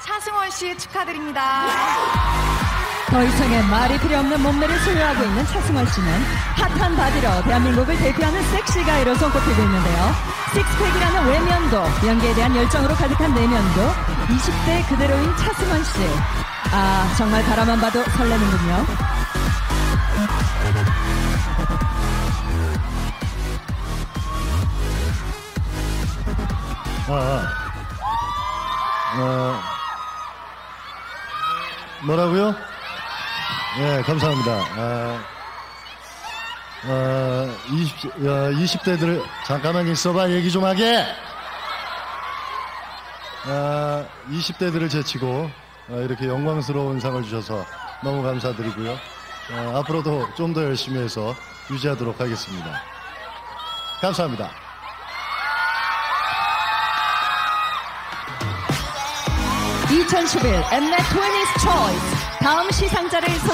차승원 씨 축하드립니다. 더 이상의 말이 필요 없는 몸매를 소유하고 있는 차승원 씨는 핫한 바디로 대한민국을 대표하는 섹시가이로 손꼽히고 있는데요. 식스팩이라는 외면도, 연기에 대한 열정으로 가득한 내면도 20대 그대로인 차승원 씨. 아, 정말 바라만 봐도 설레는군요. 아, 어, 뭐라고요? 네, 감사합니다. 아, 어, 20, 어, 20대들, 잠깐만 있어봐, 얘기 좀 하게! 아, 20대들을 제치고, 어, 이렇게 영광스러운 상을 주셔서 너무 감사드리고요. 어, 앞으로도 좀 더 열심히 해서 유지하도록 하겠습니다. 감사합니다. 2011 엠넷 20's Choice 다음 시상자를 소개